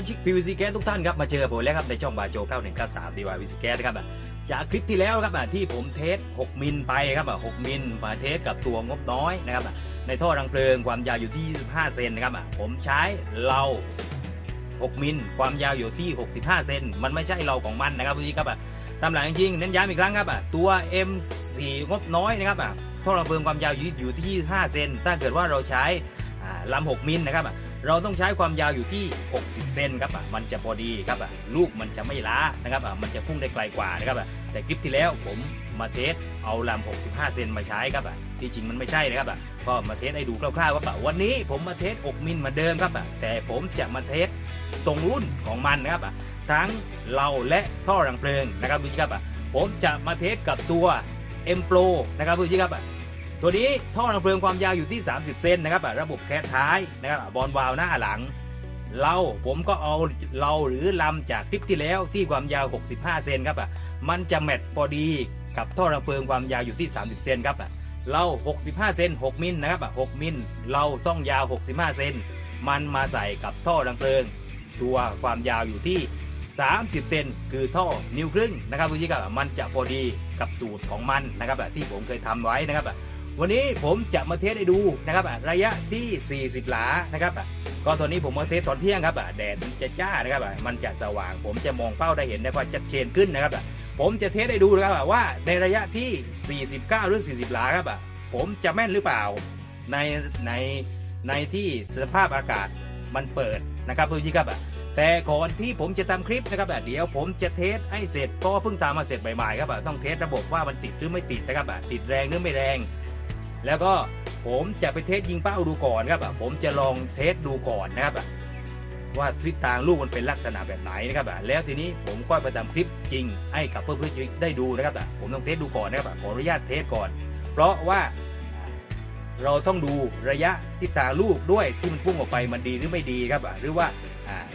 วัสดีครับสมาชิก PVC แก๊สทุกท่านครับมาเจอผมแล้วครับในช่องบาโจ9193ดีวายวิสแก๊สนะครับจากคลิปที่แล้วครับที่ผมเทส 6 มิลไปครับ6มิลมาเทสกับตัวงบน้อยนะครับในท่อรังเพลิงความยาวอยู่ที่ 25 เซนนะครับผมใช้เรา 6 มิลความยาวอยู่ที่ 65 เซนมันไม่ใช่เราของมันนะครับพี่ครับตามหลังจริงๆเน้นย้ำอีกครั้งครับตัว M4 งบน้อยนะครับท่อรังเพลิงความยาวอยู่ที่ 5 เซน ถ้าเกิดว่าเราใช้ ลำ6มิลนะครับเราต้องใช้ความยาวอยู่ที่ 60 เซนครับมันจะพอดีครับลูกมันจะไม่ล้านะครับมันจะพุ่งได้ไกลกว่านะครับแต่คลิปที่แล้วผมมาเทสเอาลำ65 เซนมาใช้ครับที่จริงมันไม่ใช่นะครับก็มาเทสให้ดูคร่าวๆว่าวันนี้ผมมาเทส6มิลเหมือนเดิมครับแต่ผมจะมาเทสตรงรุ่นของมันนะครับทั้งเราและท่อรังเพลิงนะครับพี่ครับผมจะมาเทสกับตัว M Pro นะครับพี่ครับ ตัวนี้ท่อระเพลิงความยาวอยู่ที่ 30 เซนนะครับระบบแคสท้ายนะครับบอลวาลหน้าหลังเราผมก็เอาเราหรือลำจากคลิปที่แล้วที่ความยาว 65 เซนครับอะมันจะแมทพอดีกับท่อระเพลิงความยาวอยู่ที่ 30 เซนครับอะเรา 65 เซน6 มิลนะครับอะ6มิลเราต้องยาว 65 เซนมันมาใส่กับท่อระเพลิง ตัวความยาวอยู่ที่ 30 เซนคือท่อนิ้วครึ่งนะครับพี่ครับมันจะพอดีกับสูตรของมันนะครับที่ผมเคยทำไว้นะครับ วันนี้ผมจะมาเทสให้ดูนะครับระยะที่ 40 หลานะครับก็ตอนนี้ผมมาเทสตอนเที่ยงครับแดดจะจ้านะครับมันจะสว่าง ผมจะมองเป้าได้เห็นได้ว่าชัดเจนขึ้นนะครับผมจะเทสให้ดูนะครับว่าในระยะที่ 49 หรือ 40 หลาครับผมจะแม่นหรือเปล่า ในในในที่สภาพอากาศมันเปิดนะครับเพื่อนๆครับแต่ก่อนที่ผมจะทำคลิปนะครับเดี๋ยวผมจะเทสให้เสร็จก็เพิ่งทำมาเสร็จใหม่ๆครับต้องเทสระบบว่ามันติดหรือไม่ติดนะครับติดแรงหรือไม่แรง แล้วก็ผมจะไปเทสยิงเป้าดูก่อนครับผมจะลองเทสดูก่อนนะครับว่าทิศทางลูกมันเป็นลักษณะแบบไหนนะครับแล้วทีนี้ผมก็ไปทำคลิปจริงให้กับเพื่อนๆได้ดูนะครับผมต้องเทสดูก่อนนะครับขออนุญาตเทสก่อน เพราะว่าเราต้องดูระยะทิศทางลูกด้วยที่มันพุ่งออกไปมันดีหรือไม่ดีครับหรือว่า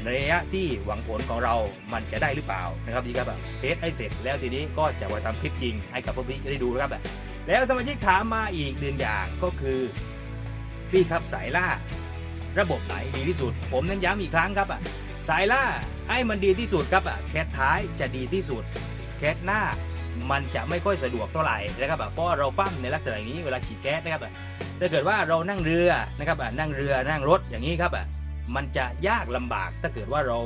ระยะที่หวังผลของเรามันจะได้หรือเปล่านะครับดีครับเทสให้เสร็จแล้วทีนี้ก็จะไปทำคลิปจริงให้กับเพื่อนๆได้ดูนะครับ แล้วสมาชิกถามมาอีกหนึ่งอย่างก็คือ พี่ครับสายล่า ระบบไหนดีที่สุด ผมเน้นย้ำอีกครั้งครับอะสายล่าให้มันดีที่สุดครับอะแคทท้ายจะดีที่สุด แคทหน้ามันจะไม่ค่อยสะดวกเท่าไหร่นะครับเพราะเราปั้มในลักษณะนี้เวลาฉีดแก๊สนะครับถ้าเกิดว่าเรานั่งเรือนะครับนั่งเรือนั่งรถอย่างนี้ครับมันจะยากลำบากถ้าเกิดว่าเรา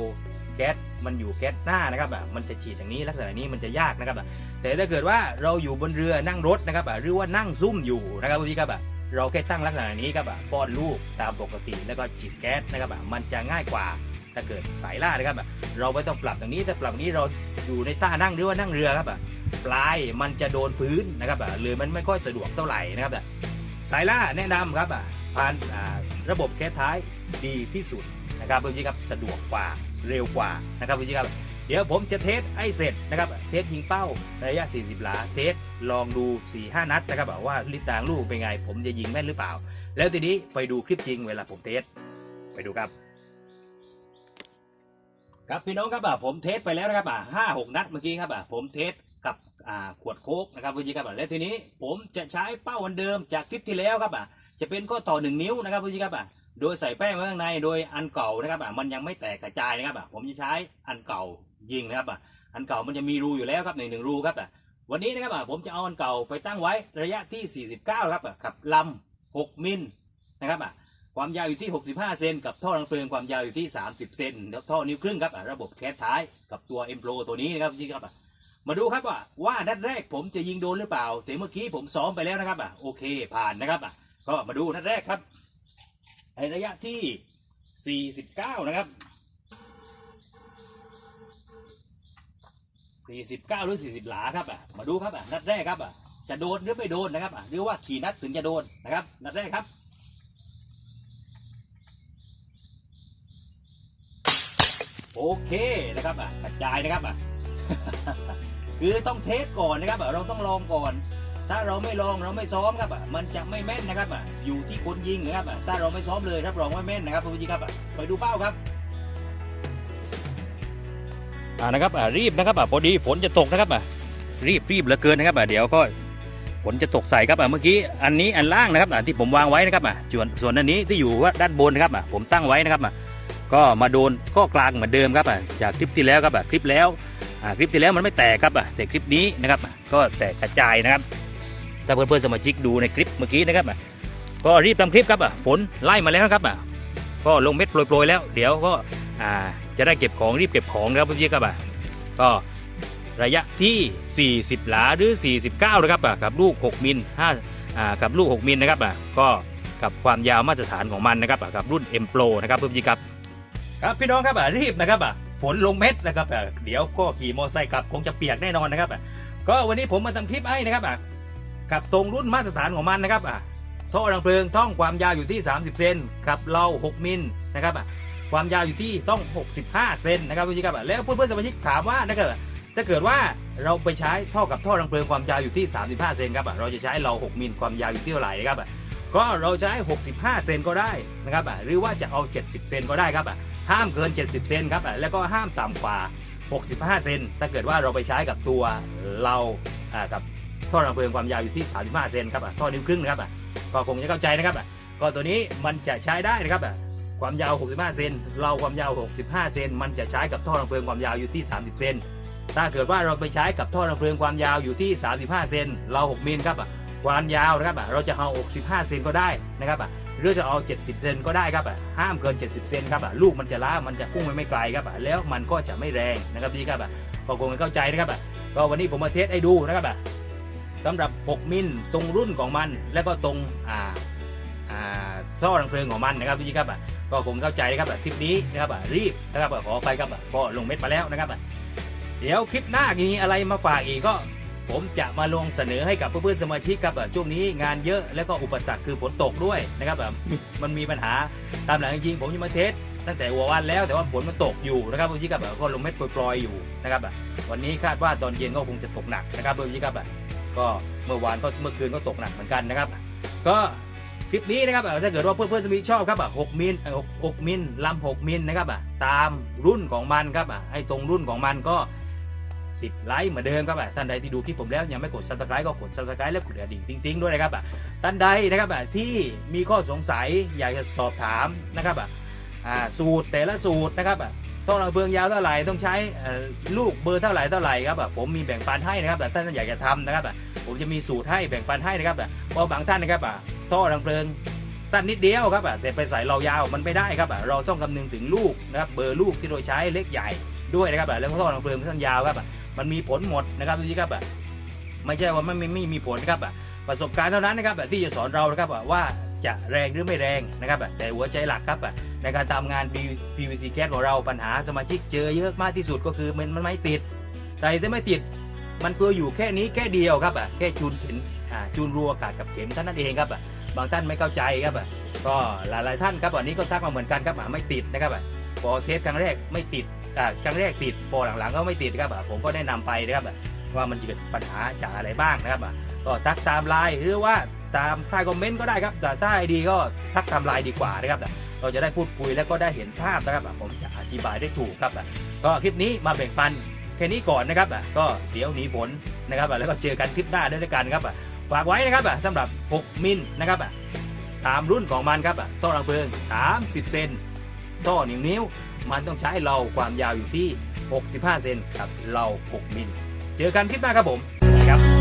แก๊ส มันอยู่แก๊สหน้านะครับมันจะฉีดอย่างนี้ลักษณะนี้มันจะยากนะครับแต่ถ้าเกิดว่าเราอยู่บนเรือนั่งรถนะครับหรือว่านั่งซุ่มอยู่นะครับพี่ครับเราแค่ตั้งลักษณะนี้ครับป้อนลูกตามปกติแล้วก็ฉีดแก๊สนะครับมันจะง่ายกว่าถ้าเกิดสายล่านะครับเราไม่ต้องปรับตรงนี้ถ้าปรับนี้เราอยู่ในท่านั่งหรือว่านั่งเรือครับปลายมันจะโดนพื้นนะครับเรือมันไม่ค่อยสะดวกเท่าไหร่นะครับสายล่าแนะนำครับผ่านระบบแก๊สท้าย ดีที่สุดนะครับเพี่ครับสะดวกกว่าเร็วกว่านะครับเพี่ครับเดี๋ยวผมจะเทสให้เสร็จนะครับเทสยิงเป้าระยะ 40 หลา เทสลองดู 4-5 นัดนะครับว่าลิตางลูกเป็นไง ผมจะยิงแม่นหรือเปล่า แล้วทีนี้ไปดูคลิปจริงเวลาผมเทสไปดูครับ ครับพี่น้องครับผมเทสไปแล้วนะครับห้าหกนัดเมื่อกี้ครับผมเทสกับขวดโค้กนะครับเพี่ครับแล้วทีนี้ผมจะใช้เป้าวันเดิมจากคลิปที่แล้วครับจะเป็นข้อต่อหนึ่งนิ้วนะครับเพี่ครับ โดยใส่แป้งไว้ข้างในโดยอันเก่านะครับอะมันยังไม่แตกกระจายนะครับอะผมจะใช้อันเก่ายิงนะครับอะอันเก่ามันจะมีรูอยู่แล้วครับหนึ่งหนึ่งรูครับอะวันนี้นะครับอะผมจะเอาอันเก่าไปตั้งไว้ระยะที่ 49ครับขับลำ6มิลนะครับอะความยาวอยู่ที่ 65 เซนกับท่อรังเพลิงความยาวอยู่ที่ 30 เซนแล้วท่อนิ้วครึ่งครับระบบแคสท้ายกับตัวเอ็มโปรตัวนี้นะครับนี่ครับมาดูครับว่าว่านัดแรกผมจะยิงโดนหรือเปล่าแต่เมื่อกี้ผมซ้อมไปแล้วนะครับอะโอเคผ่านนะครับอะก็มาดูนัดแรกครับ ในระยะที่ 49 นะครับ 49 หรือ 40 หลาครับอะมาดูครับอะนัดแรกครับอะจะโดนหรือไม่โดนนะครับอะหรือว่าขี่นัดถึงจะโดนนะครับ นัดแรกครับโอเคนะครับอะกระจายนะครับอะคือต้องเทสก่อนนะครับอะเราต้องลองก่อน ถ้าเราไม่ลองเราไม่ซ้อมครับอะมันจะไม่แม่นนะครับอะอยู่ที่คนยิงนะครับอะถ้าเราไม่ซ้อมเลยรับรองว่าแม่นนะครับพี่ครับอะไปดูเป้าครับอ่านะครับอ่ารีบนะครับอ่าพอดีฝนจะตกนะครับอ่ารีบรีบเหลือเกินนะครับอ่าเดี๋ยวก็ฝนจะตกใส่ครับอ่าเมื่อกี้อันนี้อันล่างนะครับอ่าที่ผมวางไว้นะครับอ่าส่วนส่วนอันนี้ที่อยู่ว่าด้านบนนะครับอ่าผมตั้งไว้นะครับอ่าก็มาโดนข้อกลางเหมือนเดิมครับอะจากคลิปที่แล้วครับอะคลิปแล้วอ่าคลิปที่แล้วมันไม่แตกครับอะแต่คลิปนี้นะครับก็แตกกระจายนะครับ ถ้าเพื่อนๆสมาชิกดูในคลิปเมื่อกี้นะครับก็รีบทำคลิปครับฝนไล่มาแล้วครับก็ลงเม็ดโปรยๆแล้ว เดี๋ยวก็จะได้เก็บของรีบเก็บของนะครับเพื่อนๆครับก็ระยะที่ 40 หลาหรือ 49 นะครับกับลูก 6 มิล5อ่ากับลูก 6 มิลนะครับก็กับความยาวมาตรฐานของมันนะครับกับรุ่น M Pro นะครับเพื่อนๆครับครับพี่น้องครับรีบนะครับฝนลงเม็ดนะครับเดี๋ยวก็ขี่มอเตอร์ไซค์กลับคงจะเปียกแน่นอนนะครับก็วันนี้ผมมาทำคลิปให้นะครับ กับตรงรุ่นมาตรฐานของมันนะครับอะท่อรังเพลิงท่องความยาวอยู่ที่ 30 เซนกับเรา6มิลนะครับอะความยาวอยู่ที่ต้อง 65 เซนนะครับพี่ครับอะแล้วเพื่อนๆสมาชิกถามว่านะครับอะถ้าเกิดว่าเราไปใช้ท่อกับท่อรังเพลิงความยาวอยู่ที่ 35 เซนครับอะเราจะใช้เรา 6มิลความยาวอยู่ที่เท่าไหร่นะครับอะก็เราจะให้ 65 เซนก็ได้นะครับอะหรือว่าจะเอา 70 เซนก็ได้ครับอะห้ามเกิน 70 เซนครับอะแล้วก็ห้ามต่ำกว่า 65 เซนถ้าเกิดว่าเราไปใช้กับตัวเราอ่ากับ ท่อระเบิงความยาวอยู่ที่ 35 เซนครับอะท่อนิ้วครึ่งนะครับอะก็คงจะเข้าใจนะครับอะก็ตัวนี้มันจะใช้ได้นะครับอะความยาว 65 เซนเราความยาว 65 เซนมันจะใช้กับท่อระเบิงความยาวอยู่ที่ 30 เซนถ้าเกิดว่าเราไปใช้กับท่อระเบิงความยาวอยู่ที่ 35 เซนเรา 6มิลครับอะความยาวนะครับอะเราจะเอา 65 เซนก็ได้นะครับอะหรือจะเอา 70 เซนก็ได้ครับอะห้ามเกิน 70 เซนครับอะลูกมันจะล้ามันจะพุ่งไปไม่ไกลครับอะแล้วมันก็จะไม่แรงนะครับพี่ครับอะก็คงเข้าใจนะครับก็วันนี้ผมมาเทสให้ดูนะครับ สำหรับ 6 มิลตรงรุ่นของมัน แล้วก็ตรงอ่าท่อรังเพลิงของมันนะครับพี่ครับก็คงเข้าใจครับคลิปนี้นะครับรีบนะครับขอไปครับอะก็ลงเม็ดมาแล้วนะครับ เดี๋ยวคลิปหน้ามีอะไรมาฝากอีกก็ ผมจะมาลงเสนอให้กับเพื่อนๆสมาชิกครับช่วงนี้งานเยอะแล้วก็อุปสรรคคือฝนตกด้วยนะครับมันมีปัญหาตามหลังจริงผมยังมาเทสตั้งแต่หัววันแล้วแต่ว่าฝนมันตกอยู่นะครับพื่ครับก็ลงเม็ดโปรยๆอยู่นะครับวันนี้คาดว่าตอนเย็นก็คงจะตกหนักนะครับพื่ครับ ก็เมื่อวานก็เมื่อคืนก็ตกหนักเหมือนกันนะครับ ก็คลิปนี้นะครับถ้าเกิดว่าเพื่อนๆสมาชิชอบครับอะ6มิลเอ่อ6 6มิลลำ6มิลนะครับอะตามรุ่นของมันครับอะให้ตรงรุ่นของมันก็10ไลค์เหมือนเดิมครับอะท่านใดที่ดูคลิปผมแล้วยังไม่กด subscribe ก็กด subscribe และกดกระดิ่งติ๊งๆด้วยนะครับอะท่านใดนะครับอะที่มีข้อสงสัยอยากจะสอบถามนะครับอะสูตรแต่ละสูตรนะครับอะ ต้องราเบืองยาวเท่าไหร่ต้องใช้ลูกเบอร์เท่าไหร่เท่าไหร่ครับผมมีแบ่งปันให้นะครับแต่ท่านอยากจะทำนะครับผมจะมีสูตรให้แบ่งปันให้นะครับเพราะบางท่านนะครับท่อรังเพลิงสั้นนิดเดียวครับแต่ไปใส่เรายาวมันไม่ได้ครับเราต้องคำนึงถึงลูกนะครับเบอร์ลูกที่เราใช้เล็กใหญ่ด้วยนะครับแล้วท่อรังเพลิงสั้นยาวครับมันมีผลหมดนะครับทุกท่ครับไม่ใช่ว่าไม่ไม่ไม่มีผลครับประสบการณ์เท่านั้นนะครับที่จะสอนเรานะครับว่า จะแรงหรือไม่แรงนะครับแต่หัวใจหลักครับในการทำงาน PVC แก๊สของเราปัญหาสมาชิกเจอเยอะมากที่สุดก็คือมันมันไม่ติดแต่ถ้าไม่ติดมันเพื่ออยู่แค่นี้แค่เดียวครับอะแค่จูนเข็มจูนรัวอากาศกับเข็มท่านั้นเองครับอะบางท่านไม่เข้าใจครับอะก็หลายๆท่านครับวันนี้ก็ทักมาเหมือนกันครับอะไม่ติดนะครับอะพอเทสครั้งแรกไม่ติดอ่าครั้งแรกติดพอหลังๆก็ไม่ติดครับอะผมก็แนะนำไปนะครับอะว่ามันเกิดปัญหาจากอะไรบ้างนะครับอะก็ทักตามไลน์หรือว่า ตามใต้คอมเมนต์ก็ได้ครับ แต่ถ้าไอดีก็ทักตามไลน์ดีกว่านะครับเราจะได้พูดคุยแล้วก็ได้เห็นภาพนะครับผมจะอธิบายได้ถูกครับก็คลิปนี้มาแบ่งปันแค่นี้ก่อนนะครับก็เดี๋ยวหนีฝนนะครับแล้วก็เจอกันคลิปหน้าด้วยกันครับฝากไว้นะครับสำหรับ 6 มิลนะครับตามรุ่นของมันครับอ่อรังเพลิง 30 เซนท่อหนึ่งนิ้ว มันต้องใช้เราความยาวอยู่ที่ 65 เซนกับเรา 6 มิล เจอกันคลิปหน้าครับผม สวัสดีครับ